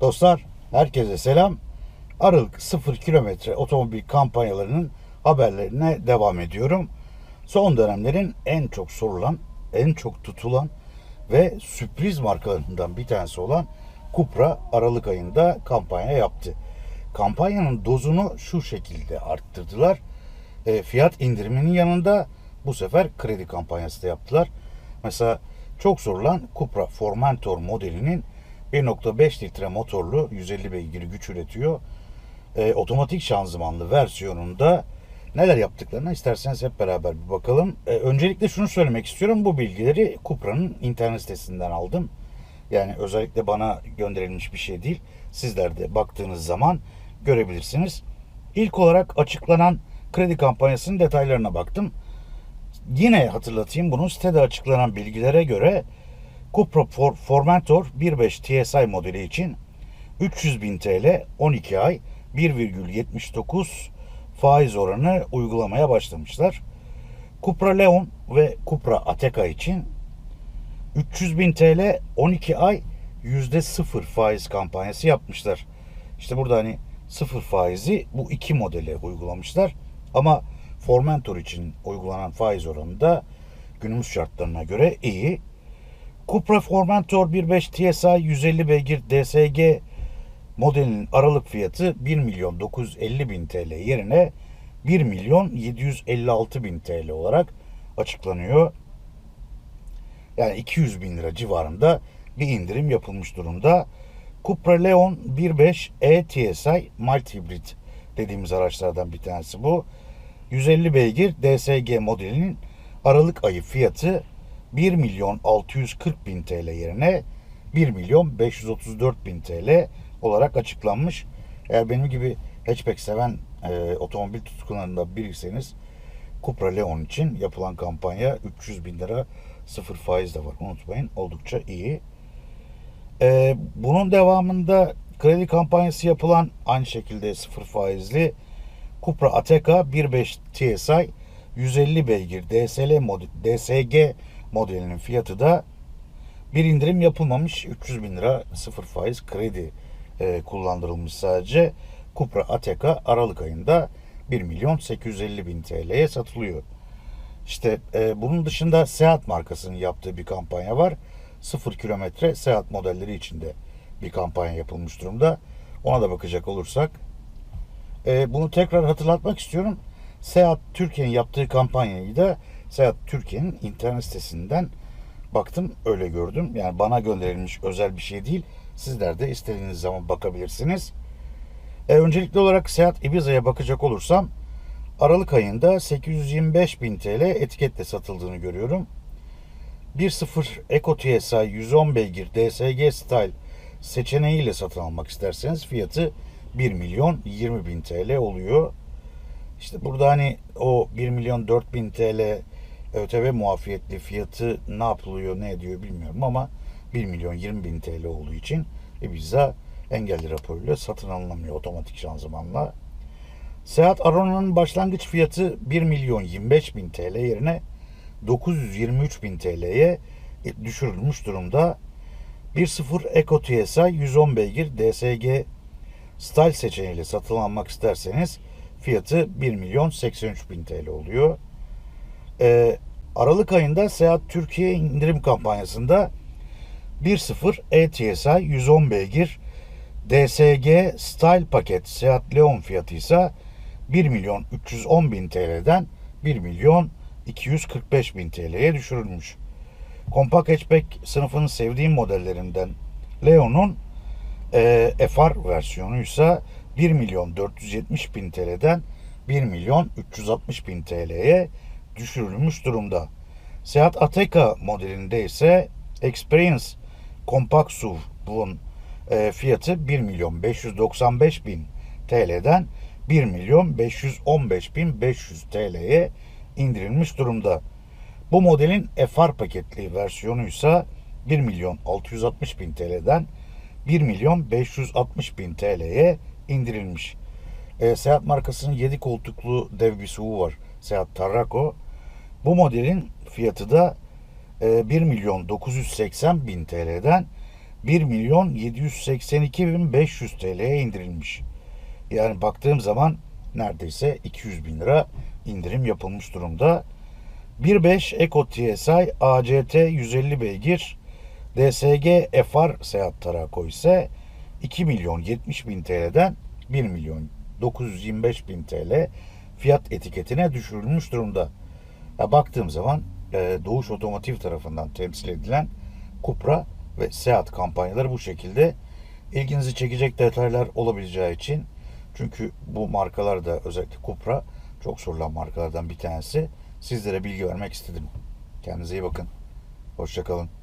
Dostlar herkese selam. Aralık 0 kilometre otomobil kampanyalarının haberlerine devam ediyorum. Son dönemlerin en çok sorulan, en çok tutulan ve sürpriz markalarından bir tanesi olan Cupra Aralık ayında kampanya yaptı. Kampanyanın dozunu şu şekilde arttırdılar. E, fiyat indiriminin yanında bu sefer kredi kampanyası da yaptılar. Mesela çok sorulan Cupra Formentor modelinin 1.5 litre motorlu 150 beygir güç üretiyor. E, otomatik şanzımanlı versiyonunda neler yaptıklarına isterseniz hep beraber bir bakalım. E, öncelikle şunu söylemek istiyorum. Bu bilgileri Cupra'nın internet sitesinden aldım. Yani özellikle bana gönderilmiş bir şey değil. Sizler de baktığınız zaman görebilirsiniz. İlk olarak açıklanan kredi kampanyasının detaylarına baktım. Yine hatırlatayım bunu sitede açıklanan bilgilere göre Cupra For- Formentor 1.5 TSI modeli için 300 bin TL 12 ay 1,79 faiz oranı uygulamaya başlamışlar. Cupra Leon ve Cupra Ateca için 300 bin TL 12 ay %0 faiz kampanyası yapmışlar. İşte burada hani sıfır faizi bu iki modele uygulamışlar. Ama Formentor için uygulanan faiz oranı da günümüz şartlarına göre iyi. Cupra Formentor 1.5 TSI 150 beygir DSG modelinin aralık fiyatı 1 milyon 950 bin TL yerine 1 milyon 756 bin TL olarak açıklanıyor. Yani 200 bin lira civarında bir indirim yapılmış durumda. Cupra Leon 1.5 e-TSI Mild Hybrid dediğimiz araçlardan bir tanesi bu. 150 beygir DSG modelinin Aralık ayı fiyatı 1 milyon 640 bin TL yerine 1 milyon 534 bin TL olarak açıklanmış. Eğer benim gibi hatchback seven e, otomobil tutkunlarında biriyseniz Cupra Leon için yapılan kampanya 300 bin lira sıfır faiz de var unutmayın oldukça iyi. E, bunun devamında kredi kampanyası yapılan aynı şekilde sıfır faizli Cupra Ateca 1.5 TSI 150 beygir DSL mod DSG modelinin fiyatı da bir indirim yapılmamış 300 bin lira sıfır faiz kredi e, kullandırılmış sadece. Cupra Ateca Aralık ayında 1 milyon 850 bin TL'ye satılıyor. İşte e, bunun dışında Seat markasının yaptığı bir kampanya var. 0 kilometre Seat modelleri içinde bir kampanya yapılmış durumda. Ona da bakacak olursak e, bunu tekrar hatırlatmak istiyorum. Seat Türkiye'nin yaptığı kampanyayı da Seat Türkiye'nin internet sitesinden baktım öyle gördüm. Yani bana gönderilmiş özel bir şey değil. Sizler de istediğiniz zaman bakabilirsiniz. E, öncelikli olarak Seat Ibiza'ya bakacak olursam Aralık ayında 825 bin TL etiketle satıldığını görüyorum. 1.0 Eco TSI 110 beygir DSG Style seçeneğiyle satın almak isterseniz fiyatı 1 milyon 20 bin TL oluyor. İşte burada hani o 1 milyon 4 bin TL ÖTV muafiyetli fiyatı ne yapılıyor ne ediyor bilmiyorum ama 1 milyon 20 bin TL olduğu için Ibiza engelli raporuyla satın alınamıyor otomatik şanzımanla. Seat Arona'nın başlangıç fiyatı 1 milyon 25 bin TL yerine 923 bin TL'ye düşürülmüş durumda. 1.0 Eco TSI 110 beygir DSG Style seçeneğiyle satın almak isterseniz fiyatı 1 milyon 83 bin TL oluyor. Ee, Aralık ayında Seat Türkiye indirim kampanyasında 1.0 e-TSI 110 beygir DSG Style paket Seat Leon fiyatı ise 1 milyon 310 bin TL'den 1 milyon 245 bin TL'ye düşürülmüş. Kompakt hatchback sınıfının sevdiğim modellerinden Leon'un e, FR versiyonu ise 1 milyon 470 bin TL'den 1 milyon 360 bin TL'ye düşürülmüş durumda. Seat Ateca modelinde ise Experience Compact SUV'un e, fiyatı 1 milyon 595 bin TL'den 1 milyon 515 bin 500 TL'ye indirilmiş durumda. Bu modelin FR paketli versiyonu ise 1 milyon 660 bin TL'den 1 milyon 560 bin TL'ye indirilmiş. E, Seat markasının 7 koltuklu dev bir SUV var. Seat Tarraco. Bu modelin fiyatı da e, 1 milyon 980 bin TL'den 1 milyon 782 bin 500 TL'ye indirilmiş. Yani baktığım zaman neredeyse 200 bin lira indirim yapılmış durumda. 1.5 Eco TSI ACT 150 beygir DSG FR Seat Tarako ise 2 milyon 70 bin TL'den 1 milyon 925 bin TL fiyat etiketine düşürülmüş durumda. Ya baktığım zaman e, Doğuş Otomotiv tarafından temsil edilen Cupra ve Seat kampanyaları bu şekilde ilginizi çekecek detaylar olabileceği için çünkü bu markalar da özellikle Cupra çok sorulan markalardan bir tanesi. Sizlere bilgi vermek istedim. Kendinize iyi bakın. Hoşçakalın.